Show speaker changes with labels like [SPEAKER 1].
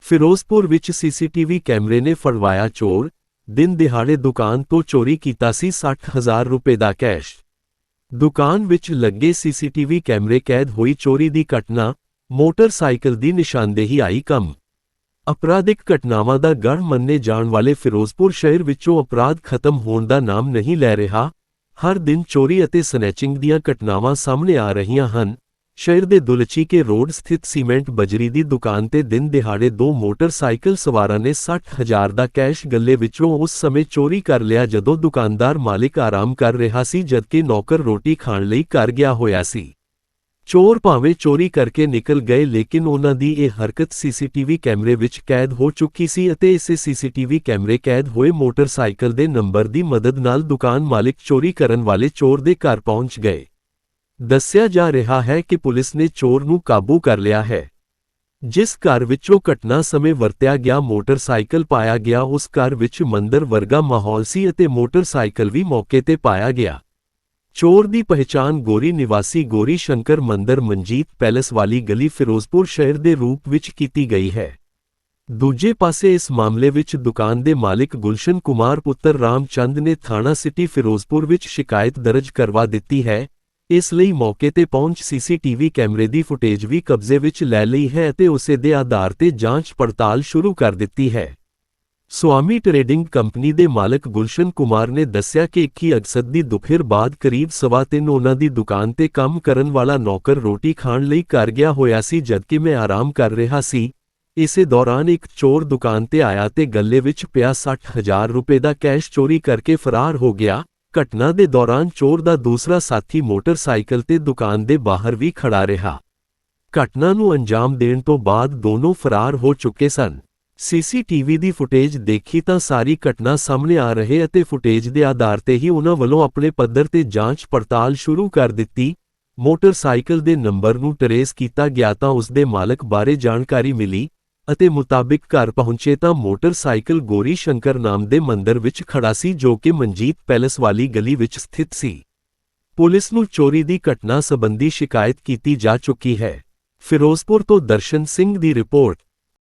[SPEAKER 1] ਫਿਰੋਜ਼ਪੁਰ ਵਿੱਚ ਸੀਸੀਟੀਵੀ ਕੈਮਰੇ ਨੇ ਫੜਵਾਇਆ ਚੋਰ। ਦਿਨ ਦਿਹਾੜੇ ਦੁਕਾਨ ਤੋਂ ਚੋਰੀ ਕੀਤਾ ਸੀ 60000 ਰੁਪਏ ਦਾ ਕੈਸ਼। ਦੁਕਾਨ ਵਿੱਚ ਲੱਗੇ ਸੀਸੀਟੀਵੀ ਕੈਮਰੇ ਕੈਦ ਹੋਈ ਚੋਰੀ ਦੀ ਘਟਨਾ। ਮੋਟਰਸਾਈਕਲ ਦੀ ਨਿਸ਼ਾਨਦੇਹੀ ਆਈ ਕੰਮ। ਅਪਰਾਧਿਕ ਘਟਨਾਵਾਂ ਦਾ ਗੜ੍ਹ ਮੰਨੇ ਜਾਣ ਵਾਲੇ ਫਿਰੋਜ਼ਪੁਰ ਸ਼ਹਿਰ ਵਿੱਚੋਂ ਅਪਰਾਧ ਖਤਮ ਹੋਣ ਦਾ ਨਾਮ ਨਹੀਂ ਲੈ ਰਿਹਾ, ਹਰ ਦਿਨ ਚੋਰੀ ਅਤੇ ਸਨੈਚਿੰਗ ਦੀਆਂ ਘਟਨਾਵਾਂ ਸਾਹਮਣੇ ਆ ਰਹੀਆਂ ਹਨ। ਸ਼ਹਿਰ ਦੇ ਦੁਲਚੀਕੇ ਰੋਡ ਸਥਿਤ ਸੀਮੈਂਟ ਬਜਰੀ ਦੀ ਦੁਕਾਨ ਤੇ ਦਿਨ ਦਿਹਾੜੇ ਦੋ ਮੋਟਰਸਾਈਕਲ ਸਵਾਰਾਂ ਨੇ 60000 ਦਾ ਕੈਸ਼ ਗੱਲੇ ਵਿੱਚੋਂ ਉਸ ਸਮੇਂ ਚੋਰੀ ਕਰ ਲਿਆ ਜਦੋਂ ਦੁਕਾਨਦਾਰ ਮਾਲਿਕ ਆਰਾਮ ਕਰ ਰਿਹਾ ਸੀ ਜਦਕਿ ਨੌਕਰ ਰੋਟੀ ਖਾਣ ਲਈ ਘਰ ਗਿਆ ਹੋਇਆ ਸੀ। ਚੋਰ ਭਾਵੇਂ ਚੋਰੀ ਕਰਕੇ ਨਿਕਲ ਗਏ, ਲੇਕਿਨ ਉਹਨਾਂ ਦੀ ਇਹ ਹਰਕਤ ਸੀਸੀਟੀਵੀ ਕੈਮਰੇ ਵਿੱਚ ਕੈਦ ਹੋ ਚੁੱਕੀ ਸੀ ਅਤੇ ਇਸੇ ਸੀਸੀਟੀਵੀ ਕੈਮਰੇ ਕੈਦ ਹੋਏ ਮੋਟਰਸਾਈਕਲ ਦੇ ਨੰਬਰ ਦੀ ਮਦਦ ਨਾਲ ਦੁਕਾਨ ਮਾਲਿਕ ਚੋਰੀ ਕਰਨ ਵਾਲੇ ਚੋਰ ਦੇ ਘਰ ਪਹੁੰਚ ਗਏ। ਦੱਸਿਆ ਜਾ ਰਿਹਾ ਹੈ ਕਿ ਪੁਲਿਸ ਨੇ ਚੋਰ ਨੂੰ ਕਾਬੂ ਕਰ ਲਿਆ ਹੈ। ਜਿਸ ਘਰ ਵਿੱਚੋਂ ਘਟਨਾ ਸਮੇਂ ਵਰਤਿਆ ਗਿਆ, ਮੋਟਰਸਾਈਕਲ ਪਾਇਆ ਗਿਆ, ਉਸ ਘਰ ਵਿੱਚ ਮੰਦਰ ਵਰਗਾ ਮਾਹੌਲ ਸੀ ਅਤੇ ਮੋਟਰਸਾਈਕਲ ਵੀ ਮੌਕੇ ਤੇ ਪਾਇਆ ਗਿਆ। ਚੋਰ ਦੀ ਪਹਿਚਾਣ ਗੋਰੀ ਨਿਵਾਸੀ ਗੋਰੀ ਸ਼ੰਕਰ ਮੰਦਰ ਮਨਜੀਤ ਪੈਲਸ ਵਾਲੀ ਗਲੀ ਫਿਰੋਜ਼ਪੁਰ ਸ਼ਹਿਰ ਦੇ ਰੂਪ ਵਿੱਚ ਕੀਤੀ ਗਈ ਹੈ। ਦੂਜੇ ਪਾਸੇ ਇਸ ਮਾਮਲੇ ਵਿੱਚ ਦੁਕਾਨ ਦੇ ਮਾਲਿਕ ਗੁਲਸ਼ਨ ਕੁਮਾਰ ਪੁੱਤਰ ਰਾਮਚੰਦ ਨੇ ਥਾਣਾ ਸਿਟੀ ਫਿਰੋਜ਼ਪੁਰ ਵਿੱਚ ਸ਼ਿਕਾਇਤ ਦਰਜ ਕਰਵਾ ਦਿੱਤੀ ਹੈ। ਇਸ ਲਈ ਮੌਕੇ ਤੇ ਪਹੁੰਚ ਸੀਸੀਟੀਵੀ ਕੈਮਰੇ ਦੀ ਫੁਟੇਜ ਵੀ ਕਬਜ਼ੇ ਵਿੱਚ ਲੈ ਲਈ ਹੈ ਅਤੇ ਉਸੇ ਦੇ ਆਧਾਰ ਤੇ ਜਾਂਚ ਪੜਤਾਲ ਸ਼ੁਰੂ ਕਰ ਦਿੱਤੀ ਹੈ। ਸਵਾਮੀ ਟਰੇਡਿੰਗ ਕੰਪਨੀ ਦੇ ਮਾਲਕ ਗੁਲਸ਼ਨ ਕੁਮਾਰ ਨੇ ਦੱਸਿਆ ਕਿ 21 ਅਗਸਤ ਦੀ ਦੁਪਹਿਰ ਬਾਅਦ ਕਰੀਬ ਸਵਾ ਤਿੰਨ ਉਹਨਾਂ ਦੀ ਦੁਕਾਨ ਤੇ ਕੰਮ ਕਰਨ ਵਾਲਾ ਨੌਕਰ ਰੋਟੀ ਖਾਣ ਲਈ ਘਰ ਗਿਆ ਹੋਇਆ ਸੀ ਜਦਕਿ ਮੈਂ ਆਰਾਮ ਕਰ ਰਿਹਾ ਸੀ। ਇਸੇ ਦੌਰਾਨ ਇੱਕ ਚੋਰ ਦੁਕਾਨ ਤੇ ਆਇਆ ਤੇ ਗੱਲੇ ਵਿੱਚ ਪਿਆ 60000 ਰੁਪਏ ਦਾ ਕੈਸ਼ ਚੋਰੀ ਕਰਕੇ ਫਰਾਰ ਹੋ ਗਿਆ। ਘਟਨਾ ਦੇ ਦੌਰਾਨ ਚੋਰ ਦਾ ਦੂਸਰਾ ਸਾਥੀ ਮੋਟਰਸਾਈਕਲ ਤੇ ਦੁਕਾਨ ਦੇ ਬਾਹਰ ਵੀ ਖੜਾ ਰਿਹਾ। ਘਟਨਾ ਨੂੰ ਅੰਜਾਮ ਦੇਣ ਤੋਂ ਬਾਅਦ ਦੋਨੋਂ ਫਰਾਰ ਹੋ ਚੁੱਕੇ ਸਨ। ਸੀਸੀਟੀਵੀ ਦੀ ਫੁਟੇਜ ਦੇਖੀ ਤਾਂ ਸਾਰੀ ਘਟਨਾ ਸਾਹਮਣੇ ਆ ਰਹੇ ਅਤੇ ਫੁਟੇਜ ਦੇ ਆਧਾਰ ਤੇ ਹੀ ਉਹਨਾਂ ਵੱਲੋਂ ਆਪਣੇ ਪੱਧਰ ਤੇ ਜਾਂਚ ਪੜਤਾਲ ਸ਼ੁਰੂ ਕਰ ਦਿੱਤੀ। ਮੋਟਰਸਾਈਕਲ ਦੇ ਨੰਬਰ ਨੂੰ ਟਰੇਸ ਕੀਤਾ ਗਿਆ ਤਾਂ ਉਸ ਦੇ ਮਾਲਕ ਬਾਰੇ ਜਾਣਕਾਰੀ ਮਿਲੀ ਅਤੇ ਮੁਤਾਬਿਕ ਘਰ ਪਹੁੰਚੇ ਤਾਂ ਮੋਟਰਸਾਈਕਲ ਗੋਰੀ ਸ਼ੰਕਰ ਨਾਮ ਦੇ ਮੰਦਰ ਵਿੱਚ ਖੜਾ ਸੀ ਜੋ ਕਿ ਮਨਜੀਤ ਪੈਲਸ ਵਾਲੀ ਗਲੀ ਵਿੱਚ ਸਥਿਤ ਸੀ। ਪੁਲਿਸ ਨੂੰ ਚੋਰੀ ਦੀ ਘਟਨਾ ਸੰਬੰਧੀ ਸ਼ਿਕਾਇਤ ਕੀਤੀ ਜਾ ਚੁੱਕੀ ਹੈ। ਫਿਰੋਜ਼ਪੁਰ ਤੋਂ ਦਰਸ਼ਨ ਸਿੰਘ ਦੀ ਰਿਪੋਰਟ।